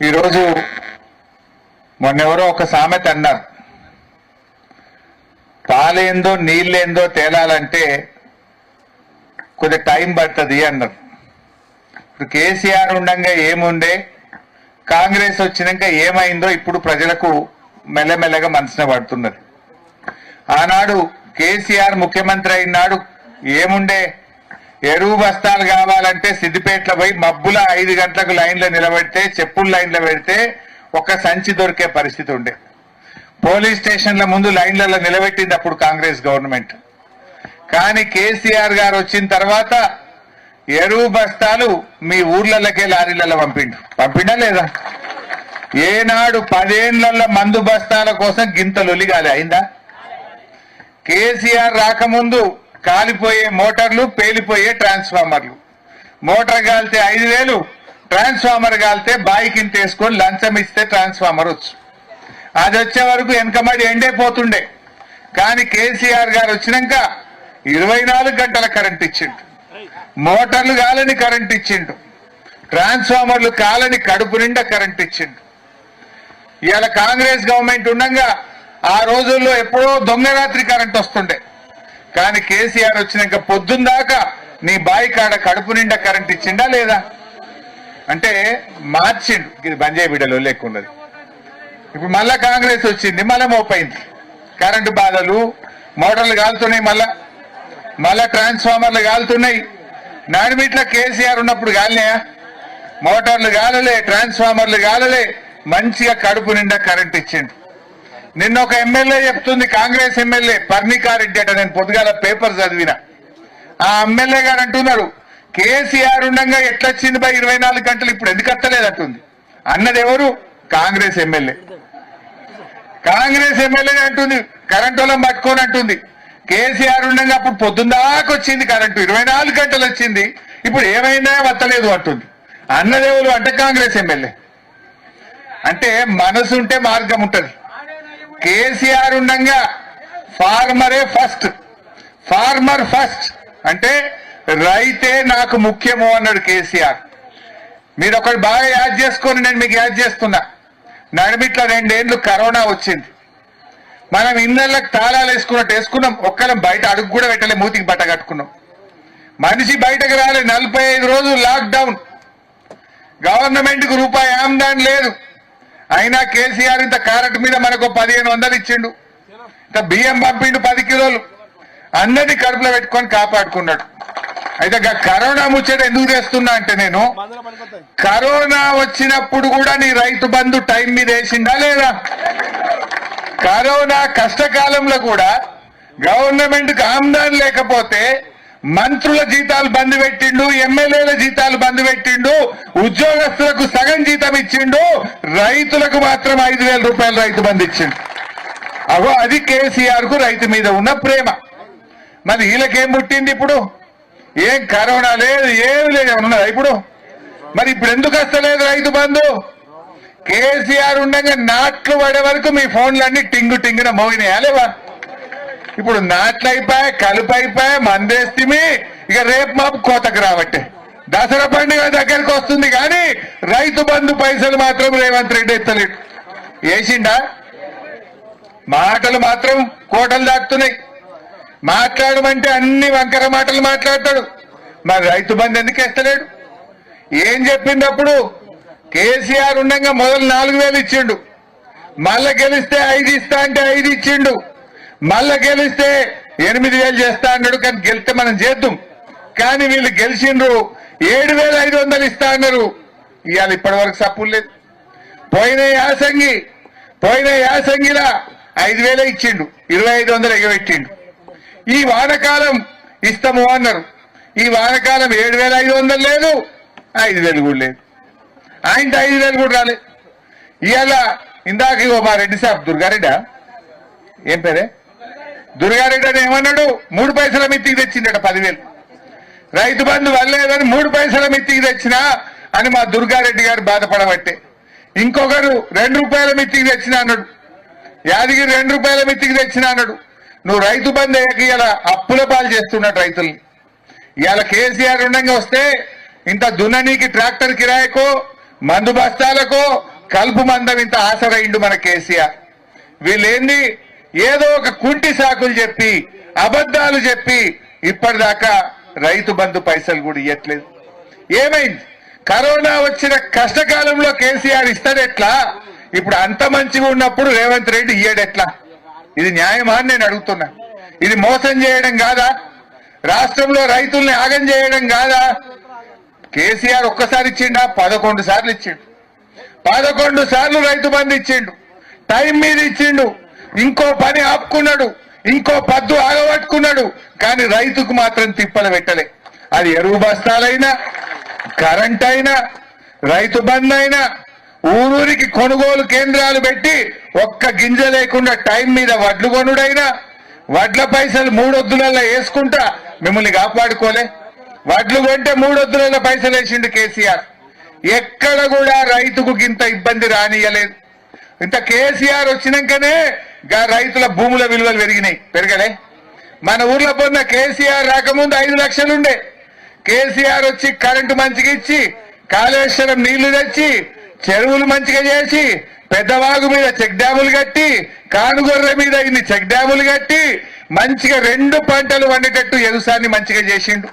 ఈరోజు మొన్నెవరో ఒక సామెత అన్నారు. పాలేందో నీళ్ళేందో తేలాలంటే కొద్ది టైం పడుతుంది అన్నారు. ఇప్పుడు కేసీఆర్ ఉండంగా ఏముండే? కాంగ్రెస్ వచ్చినాక ఏమైందో ఇప్పుడు ప్రజలకు మెల్లమెల్లగా మనసున పడుతున్నది. ఆనాడు కేసీఆర్ ముఖ్యమంత్రి అయినాడు ఏముండే? ఎరువు బస్తాలు కావాలంటే సిద్దిపేటలో పోయి మబ్బుల ఐదు గంటలకు లైన్లో నిలబెడితే చెప్పుల లైన్లో పెడితే ఒక సంచి దొరికే పరిస్థితి ఉండే. పోలీస్ స్టేషన్ల ముందు లైన్లలో నిలబెట్టింది అప్పుడు కాంగ్రెస్ గవర్నమెంట్. కానీ కేసీఆర్ గారు వచ్చిన తర్వాత ఎరువు బస్తాలు మీ ఊర్లలోకే లారీలలో పంపిండు. పంపిండా లేదా? ఏనాడు పదేళ్ళలో మందు బస్తాల కోసం గింత లొలిగాలి అయిందా? కేసీఆర్ రాకముందు కాలిపోయే మోటార్లు పేలిపోయే ట్రాన్స్ఫార్మర్లు. మోటార్ కాలితే ఐదు వేలు ట్రాన్స్ఫార్మర్ కాలితే బాయి కింద వేసుకొని లంచం ఇస్తే ట్రాన్స్ఫార్మర్ వచ్చు. అది వచ్చే వరకు వెనకబడి ఎండైపోతుండే కానీ కేసీఆర్ గారు వచ్చినాక ఇరవై నాలుగు గంటల కరెంట్ ఇచ్చిండు. మోటార్లు కాలని కరెంట్ ఇచ్చిండు. ట్రాన్స్ఫార్మర్లు కాలని కడుపు నిండా కరెంట్ ఇచ్చిండు. ఇవాళ కాంగ్రెస్ గవర్నమెంట్ ఉండగా ఆ రోజుల్లో ఎప్పుడో దొంగ రాత్రి కరెంట్ వస్తుండే. కానీ కేసీఆర్ వచ్చినాక పొద్దున్న దాకా నీ బాయి కాడ కడుపు నిండా కరెంట్ ఇచ్చిండా లేదా? అంటే మార్చిండు. ఇది బంజాయి బిడ్డలో లేకున్నది. ఇప్పుడు మళ్ళా కాంగ్రెస్ వచ్చింది మళ్ళా మోపైంది. కరెంటు బాధలు మోటార్లు కాలుతున్నాయి మళ్ళా. మళ్ళా ట్రాన్స్ఫార్మర్లు కాలుతున్నాయి. నాడిమిట్ల కేసీఆర్ ఉన్నప్పుడు కాలినాయా? మోటార్లు కాలలే ట్రాన్స్ఫార్మర్లు కాలలే. మంచిగా కడుపు నిండా కరెంట్ ఇచ్చిండు. నిన్న ఒక ఎమ్మెల్యే చెప్తుంది కాంగ్రెస్ ఎమ్మెల్యే పర్ణికారెడ్డి అట నేను పొద్దుగాల పేపర్ చదివిన. ఆ ఎమ్మెల్యే గారు అంటున్నారు కేసీఆర్ ఉండగా ఎట్లొచ్చింది బై ఇరవై నాలుగు గంటలు ఇప్పుడు ఎందుకు అత్తలేదంటుంది? అన్నది ఎవరు? కాంగ్రెస్ ఎమ్మెల్యే. కాంగ్రెస్ ఎమ్మెల్యే అంటుంది కరెంట్ వాళ్ళని పట్టుకొని అంటుంది కేసీఆర్ ఉండగా అప్పుడు పొద్దుందాకా వచ్చింది కరెంటు ఇరవై నాలుగు గంటలు వచ్చింది ఇప్పుడు ఏమైనా వత్తలేదు అంటుంది. అన్నదేవులు అంటే కాంగ్రెస్ ఎమ్మెల్యే. అంటే మనసు ఉంటే మార్గం ఉంటది. కేసీఆర్ ఉండగా ఫార్మరే ఫస్ట్. Farmer first. అంటే రైతే నాకు ముఖ్యము అన్నాడు కేసీఆర్. మీరు ఒకటి బాగా యాడ్ చేసుకొని నేను మీకు యాడ్ చేస్తున్నా. నడిమిట్ల రెండేళ్ళు కరోనా వచ్చింది. మనం ఇళ్ళకి తాళాలు వేసుకున్నట్టు వేసుకున్నాం. ఒక్కరం బయట అడుగు కూడా పెట్టలే మూతికి బట్ట కట్టుకున్నాం. మనిషి బయటకు రాలే నలభై ఐదు రోజులు లాక్డౌన్ గవర్నమెంట్కు రూపాయి ఆమ్దాన్ లేదు. అయినా కేసీఆర్ ఇంత క్యారెట్ మీద మనకు పదిహేను వందలు ఇచ్చిండు. ఇంత బియ్యం పంపిండు పది కిలోలు. అందరినీ కడుపులో పెట్టుకొని కాపాడుకున్నాడు. అయితే కరోనా ముచ్చట ఎందుకు తెస్తున్నా అంటే నేను కరోనా వచ్చినప్పుడు కూడా నీ రైతు బంధు టైం మీద వేసిందా లేదా? కరోనా కష్టకాలంలో కూడా గవర్నమెంట్ ఆమ్దాన్ లేకపోతే మంత్రుల జీతాలు బంద్ పెట్టిండు ఎమ్మెల్యేల జీతాలు బంద్ పెట్టిండు ఉద్యోగస్తులకు సగం జీతం ఇచ్చిండు రైతులకు మాత్రం ఐదు వేల రూపాయలు రైతు బంద్ ఇచ్చిండు. అగో అది కేసీఆర్కు రైతు మీద ఉన్న ప్రేమ. మరి వీళ్ళకేం పుట్టింది ఇప్పుడు? ఏం కరోనా లేదు ఏమి లేదు ఏమన్నా ఉన్నదా ఇప్పుడు? మరి ఇప్పుడు ఎందుకు వస్తలేదు రైతు బంధు? కేసీఆర్ ఉండగా నాట్లు పడే వరకు మీ ఫోన్లన్నీ టింగు టింగున మోగినాయా లేవా? ఇప్పుడు నాట్లు అయిపోయా కలుపు అయిపోయా మందేస్తిమి ఇక రేపు మాపు కోతకు రావట్టే. దసరా పండుగ దగ్గరికి వస్తుంది కానీ రైతు బంధు పైసలు మాత్రం రేవంత్ రెడ్డి ఎత్తలేడు. వేసిండా మాటలు మాత్రం కోటలు దాటుతున్నాయి. మాట్లాడమంటే అన్ని వంకర మాటలు మాట్లాడతాడు. మరి రైతు బంధు ఎందుకు ఎత్తలేడు? ఏం చెప్పిండప్పుడు కేసీఆర్ ఉండగా మొదలు నాలుగు వేలు ఇచ్చిండు. మళ్ళా గెలిస్తే ఐదు ఇస్తా అంటే ఐదు ఇచ్చిండు. మళ్ళా గెలిస్తే ఎనిమిది వేలు చేస్తా అన్నాడు కానీ గెలిస్తే మనం చేద్దాం. కానీ వీళ్ళు గెలిచిండ్రు ఏడు వేల ఐదు వందలు ఇస్తా అన్నారు. ఇవాళ ఇప్పటి వరకు సప్పులు లేదు. పోయిన యాసంగి పోయిన యాసంగిలా ఐదు వేలే ఇచ్చిండు ఇరవై ఐదు వందలు ఎగబెట్టిండు. ఈ వానకాలం ఇస్తాము అన్నారు. ఈ వానకాలం ఏడు వేల ఐదు వందలు లేదు ఐదు వేలు కూడా లేదు. ఆయన ఐదు వేలు కూడా రాలేదు ఇవాళ ఇందాక ఇగో మా రెడ్డి సాబ్ దుర్గారెడ్డా? ఏం పేరే? దుర్గారెడ్డి అని ఏమన్నాడు? మూడు పైసల మిత్తికి తెచ్చిండట పదివేలు. రైతు బంధు వల్లేదని మూడు పైసల మిత్తికి తెచ్చినా అని మా దుర్గారెడ్డి గారు బాధపడబట్టే. ఇంకొకరు రెండు రూపాయల మిత్తికి తెచ్చినా అన్నాడు. యాదగిరి రెండు రూపాయల మిత్తికి తెచ్చినా అన్నాడు. నువ్వు రైతు బంధు ఇలా అప్పుల పాలు చేస్తున్నాడు రైతుల్ని. ఇవాళ కేసీఆర్ ఉండగా వస్తే ఇంత దున్ననీకి ట్రాక్టర్ కిరాయకో మందు బస్తాలకు కలుపు మందం ఇంత ఆసరైండు మన కేసీఆర్. వీళ్ళేంది? ఏదో ఒక కుంటి సాకులు చెప్పి అబద్ధాలు చెప్పి ఇప్పటిదాకా రైతు బంధు పైసలు కూడా ఇవ్వట్లేదు ఏమైంది? కరోనా వచ్చిన కష్టకాలంలో కేసీఆర్ ఇస్తాడెట్లా? ఇప్పుడు అంత మంచిగా ఉన్నప్పుడు రేవంత్ రెడ్డి ఇయ్యడెట్లా? ఇది న్యాయమా నేను అడుగుతున్నా. ఇది మోసం చేయడం కాదా? రాష్ట్రంలో రైతుల్ని ఆగం చేయడం కాదా? కేసీఆర్ ఒక్కసారి ఇచ్చిండా? పదకొండు సార్లు ఇచ్చిండు. పదకొండు సార్లు రైతు బంధు ఇచ్చిండు. టైం మీద ఇచ్చిండు. ఇంకో పని ఆపుకున్నాడు ఇంకో పద్దు ఆగబట్టుకున్నాడు కానీ రైతుకు మాత్రం తిప్పలు పెట్టలే. అది ఎరువు బస్తాలైనా కరెంట్ అయినా రైతు బంద్ అయినా ఊరూరికి కొనుగోలు కేంద్రాలు పెట్టి ఒక్క గింజ లేకుండా టైం మీద వడ్లు కొనుడైనా వడ్ల పైసలు మూడొద్దులలో వేసుకుంటా మిమ్మల్ని కాపాడుకోలే. వడ్లు కొంటే మూడొద్దులలో పైసలు వేసిండు కేసీఆర్. ఎక్కడ కూడా రైతుకు గింత ఇబ్బంది రానియలేదు ఇంత కేసీఆర్ వచ్చినాకనే రైతుల భూముల విలువలు పెరిగినాయి పెరగలే. మన ఊర్లో పొందిన కేసీఆర్ రాకముందు ఐదు లక్షలుండే. కేసీఆర్ వచ్చి కరెంటు మంచిగా ఇచ్చి కాళేశ్వరం నీళ్ళు తెచ్చి చెరువులు మంచిగా చేసి పెద్దవాగు మీద చెక్ డ్యాములు కట్టి కానుగొర్ర మీద ఇన్ని చెక్ డ్యాములు కట్టి మంచిగా రెండు పంటలు వండేటట్టు వ్యవసాయాన్ని మంచిగా చేసిండు.